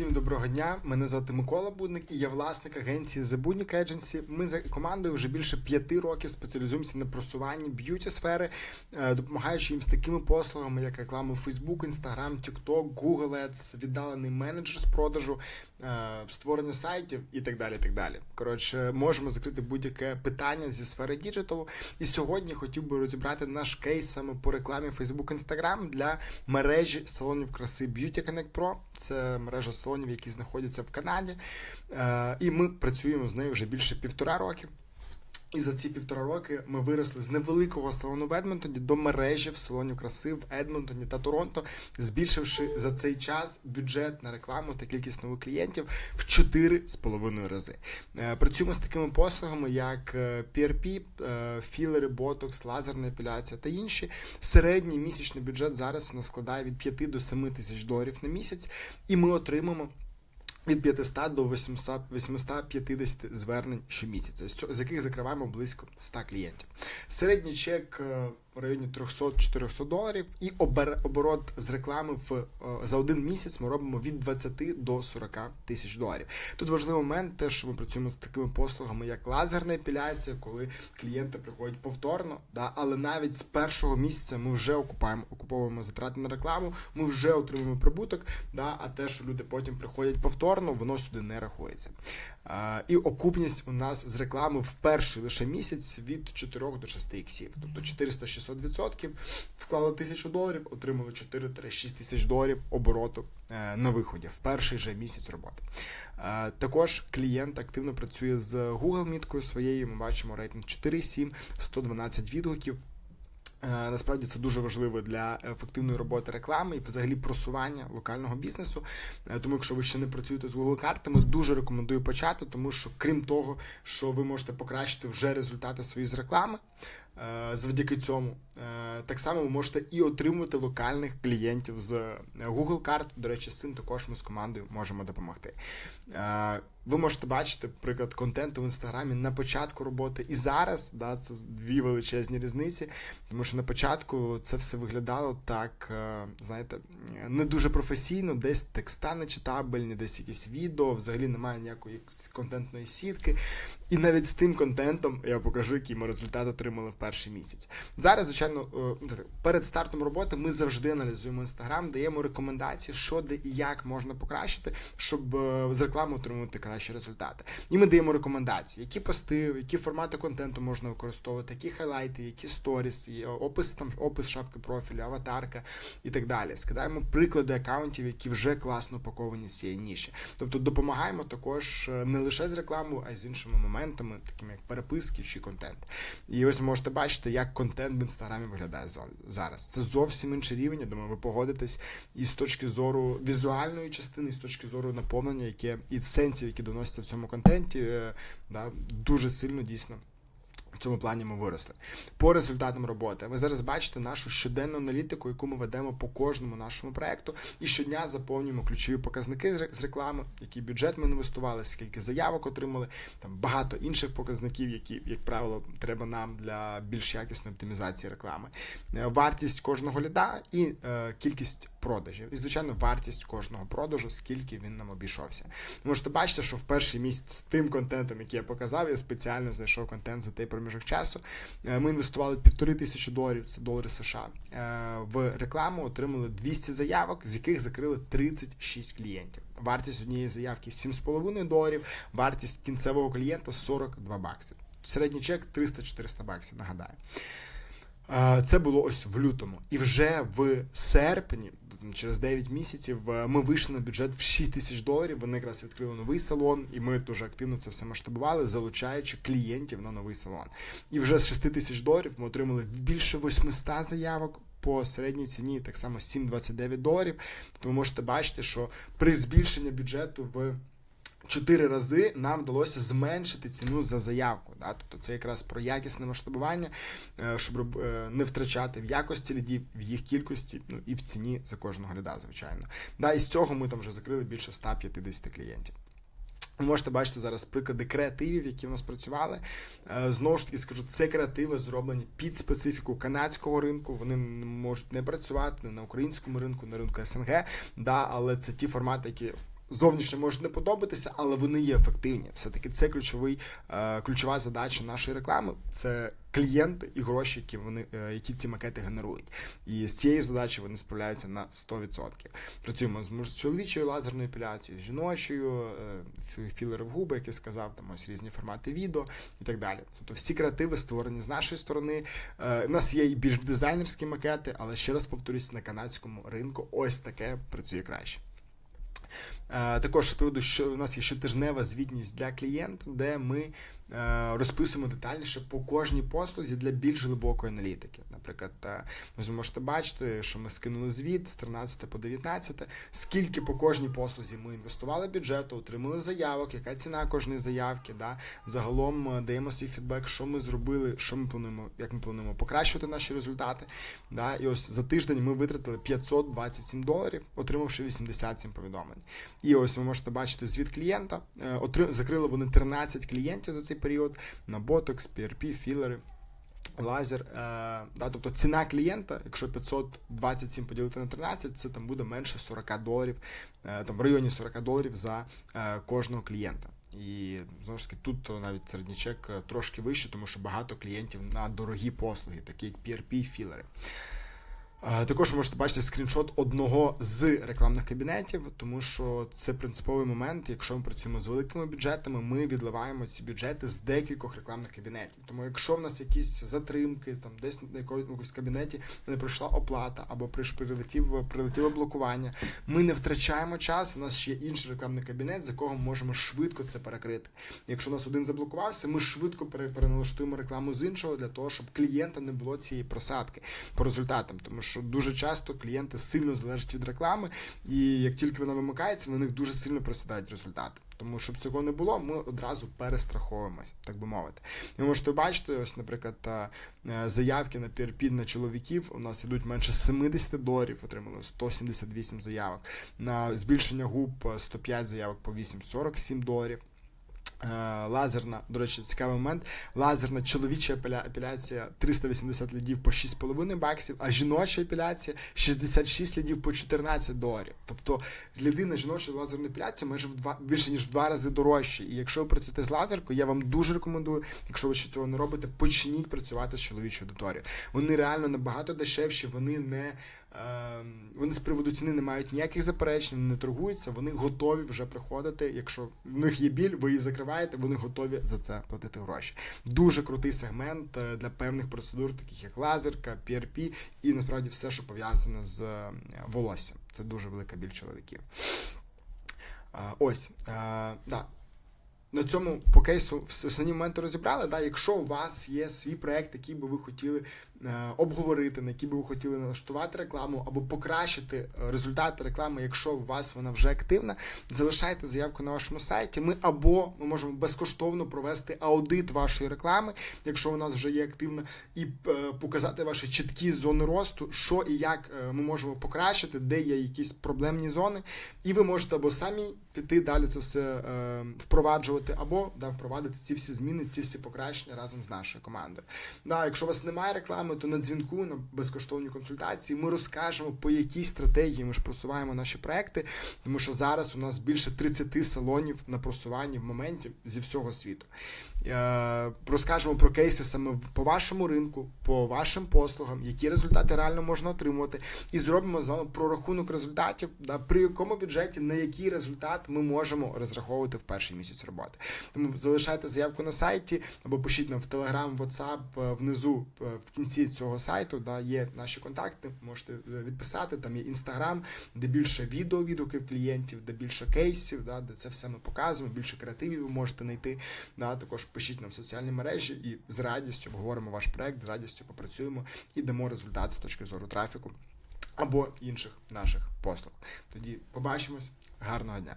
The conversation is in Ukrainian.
Всім доброго дня. Мене звати Микола Будник і я власник агенції The Budnik Agency. Ми за командою вже більше п'яти років спеціалізуємося на просуванні б'юті сфери, е, допомагаючи їм з такими послугами, як реклама Facebook, Instagram, TikTok, Google Ads, віддалений менеджер з продажу, створення сайтів і так далі. так далі. Коротше, можемо закрити будь-яке питання зі сфери діджиталу. І сьогодні хотів би розібрати наш кейс саме по рекламі Facebook, Instagram для мережі салонів краси Beauty Connect Pro. Це мережа салонів, які знаходяться в Канаді. Е, І ми працюємо з нею вже більше півтора роки. І за ці півтора роки ми виросли з невеликого салону в Едмонтоні до мережі в салонів краси в Едмонтоні та Торонто, збільшивши за цей час бюджет на рекламу та кількість нових клієнтів в 4,5 рази. Е, Працюємо з такими послугами, як е, PRP, е, філери, ботокс, лазерна епіляція та інші. Середній місячний бюджет зараз у нас складає від 5 до 7 тисяч доларів на місяць, і ми отримаємо. Від 500 до 800, 850 звернень щомісяця, з яких закриваємо близько 100 клієнтів. Середній чек е, в районі 300-400 доларів, і оборот з реклами в е, за один місяць ми робимо від 20 до 40 тисяч доларів. Тут важливий момент, те, що ми працюємо з такими послугами, як лазерна епіляція, коли клієнти приходять повторно, да, але навіть з першого місяця ми вже окупаємо, окуповуємо затрати на рекламу, ми вже отримуємо прибуток. Да, а те, що люди потім приходять повторно, воно сюди не рахується. А, І окупність у нас з реклами в перший лише місяць від 4 до 6 іксів, тобто 460 600%, вклали 1000 доларів, отримали 4-6 тисяч доларів обороту е, на виході в перший же місяць роботи. Е, також клієнт активно працює з Google міткою своєю. Ми бачимо рейтинг 4,7, 112 відгуків. Е, насправді це дуже важливо для ефективної роботи реклами і взагалі просування локального бізнесу. Тому, якщо ви ще не працюєте з Google картами, дуже рекомендую почати, тому що крім того, що ви можете покращити вже результати свої з реклами, е, Завдяки цьому Е, так само ви можете і отримувати локальних клієнтів з е, Google карт. До речі, з цим також ми з командою можемо допомогти. Ви можете бачити приклад контенту в інстаграмі на початку роботи і зараз. Да, це дві величезні різниці, тому що на початку це все виглядало так, знаєте, не дуже професійно, десь текста нечитабельні, десь якісь відео, взагалі немає ніякої контентної сітки. І навіть з тим контентом я покажу, який ми результат отримали в перший місяць. Зараз, звичайно, е, перед стартом роботи ми завжди аналізуємо інстаграм, даємо рекомендації, що де і як можна покращити, щоб е, з реклами отримувати кращі результати. І ми даємо рекомендації, які пости, які формати контенту можна використовувати, які хайлайти, які сторіс, опис там, опис шапки профілю, аватарка і так далі. Скидаємо приклади акаунтів, які вже класно упаковані з цієї ніші. Тобто допомагаємо також е, не лише з рекламою, а й з іншими моментами, такими як переписки чи контент. І ось ви можете бачити, як контент в інстаграмі виглядає зараз. Це зовсім інший рівень. Я думаю, ви погодитесь і з точки зору візуальної частини, і з точки зору наповнення, яке і сенсів, які доносяться в цьому контенті, е, да, дуже сильно дійсно. Цьому плані ми виросли. По результатам роботи ви зараз бачите нашу щоденну аналітику, яку ми ведемо по кожному нашому проекту, і щодня заповнюємо ключові показники з реклами, який бюджет ми інвестували, скільки заявок отримали, там багато інших показників, які, як правило, треба нам для більш якісної оптимізації реклами. Е, Вартість кожного ліда і е, кількість продажів. І, звичайно, вартість кожного продажу, скільки він нам обійшовся. Ви можете бачити, що в перший місяць з тим контентом, який я показав, я спеціально знайшов контент за той проміжок часу. Е, Ми інвестували півтори тисячі доларів, це долари США, е, в рекламу, отримали 200 заявок, з яких закрили 36 клієнтів. Вартість однієї заявки 7,5 доларів, вартість кінцевого клієнта 42 бакси. Середній чек 300-400 баксів, нагадаю. Е, Це було ось в лютому. І вже в серпні, через 9 місяців, е, ми вийшли на бюджет в 6 тисяч доларів. Вони якраз відкрили новий салон, і ми дуже активно це все масштабували, залучаючи клієнтів на новий салон. І вже з 6 тисяч доларів ми отримали більше 800 заявок. По середній ціні так само 7,29 доларів. То ви можете бачити, що при збільшенні бюджету в чотири рази нам вдалося зменшити ціну за заявку. Да? Тобто це якраз про якісне масштабування, е, щоб е, не втрачати в якості лідів, в їх кількості, ну і в ціні за кожного ліда, звичайно. Да, і з цього ми там вже закрили більше 150 клієнтів. Ви можете бачити зараз приклади креативів, які в нас працювали. Е, Знову ж таки скажу, це креативи зроблені під специфіку канадського ринку. Вони можуть не працювати не на українському ринку, на ринку СНГ, да, але це ті формати, які зовнішньо можуть не подобатися, але вони є ефективні. Все-таки це ключовий, е, ключова задача нашої реклами. Це клієнти і гроші, які вони е, які ці макети генерують. І з цією задачею вони справляються на 100%. Працюємо з чоловічою лазерною епіляцією, з жіночою, е, філери в губи, як я сказав, там ось різні формати відео і так далі. Тобто всі креативи створені з нашої сторони. У нас є і більш дизайнерські макети, але ще раз повторюсь, на канадському ринку ось таке працює краще. Е, Також з приводу, що у нас є щотижнева звітність для клієнта, де ми розписуємо детальніше по кожній послузі для більш глибокої аналітики. Наприклад, е, ви можете бачити, що ми скинули звіт з 13 по 19, скільки по кожній послузі ми інвестували бюджету, отримали заявок, яка ціна кожної заявки. Да? Загалом е, даємо свій фідбек, що ми зробили, що ми плануємо, як ми плануємо покращувати наші результати. Да? І ось за тиждень ми витратили 527 доларів, отримавши 87 повідомлень. І ось ви можете бачити звіт клієнта. Е, Закрили вони 13 клієнтів за цей період на ботокс, PRP, філери. Лазер, е, да, тобто ціна клієнта, якщо 527 поділити на 13, це там буде менше 40 доларів, е, там в районі 40 доларів за е, кожного клієнта. І знову ж таки, тут навіть середнячек е, трошки вище, тому що багато клієнтів на дорогі послуги, такі як PRP філери. Е, Також можете бачити скріншот одного з рекламних кабінетів, тому що це принциповий момент. Якщо ми працюємо з великими бюджетами, ми відливаємо ці бюджети з декількох рекламних кабінетів. Тому якщо в нас якісь затримки, там десь на якомусь кабінеті не пройшла оплата або прилетів прилетіло блокування, ми не втрачаємо час. У нас ще є інший рекламний кабінет, з якого ми можемо швидко це перекрити. Якщо у нас один заблокувався, ми швидко пере- переналаштуємо рекламу з іншого для того, щоб клієнта не було цієї просадки по результатам, тому дуже часто клієнти сильно залежать від реклами, і як тільки вона вимикається, на них дуже сильно просідають результати. Тому щоб цього не було, ми одразу перестраховуємось, так би мовити. Ви можете бачити, ось, наприклад, е, заявки на PRP на чоловіків у нас ідуть менше 70 доларів, отримали 178 заявок. На збільшення губ е, 105 заявок по 8,47 доларів. Е, Лазерна, до речі, цікавий момент. Лазерна чоловіча епіля- епіляція 380 лідів по 6,5 баксів, а жіноча епіляція 66 лідів по 14 доларів. Тобто ліди на жіночу лазерну майже в два більше ніж в два рази дорожчі. І якщо ви працюєте з лазеркою, я вам дуже рекомендую, якщо ви ще цього не робите, почніть працювати з чоловічою аудиторією. Вони реально набагато дешевші, вони не вони з приводу ціни не мають ніяких заперечень, не торгуються, вони готові вже приходити. Якщо в них є біль, ви її закриваєте, вони готові за це платити гроші. Дуже крутий сегмент е, для певних процедур, таких як лазерка, PRP і насправді все, що пов'язане з е, волоссям. Це дуже велика біль чоловіків. Е, Ось, да. На цьому по кейсу основні моменти розібрали. Да? Якщо у вас є свій проект, який би ви хотіли обговорити, на який би ви хотіли налаштувати рекламу або покращити е, результати реклами, якщо у вас вона вже активна, залишайте заявку на вашому сайті. Ми або ми можемо безкоштовно провести аудит вашої реклами, якщо нас вже є активна, і е, показати ваші чіткі зони росту, що і як е, ми можемо покращити, де є якісь проблемні зони, і ви можете або самі піти далі це все е, впроваджувати, або да, впровадити ці всі зміни, ці всі покращення разом з нашою командою. Да, якщо у вас немає реклами, то на дзвінку на безкоштовні консультації ми розкажемо, по якій стратегії ми ж просуваємо наші проекти, тому що зараз у нас більше 30 салонів на просуванні в моменті зі всього світу. Е, розкажемо про кейси саме по вашому ринку, по вашим послугам, які результати реально можна отримувати, і зробимо з вами прорахунок результатів, да, при якому бюджеті на який результат ми можемо розраховувати в перший місяць роботи. Тому залишайте заявку на сайті або пишіть нам в Telegram, WhatsApp е, внизу е, в кінці цього сайту. Да, є наші контакти, можете відписати. Там є інстаграм, де більше відео відгуків клієнтів, де більше кейсів, да, де це все ми показуємо, більше креативів ви можете знайти. Да, також пишіть нам в соціальні мережі і з радістю обговоримо ваш проект, з радістю попрацюємо і дамо результат з точки зору трафіку або інших наших послуг. Тоді побачимось. Гарного дня!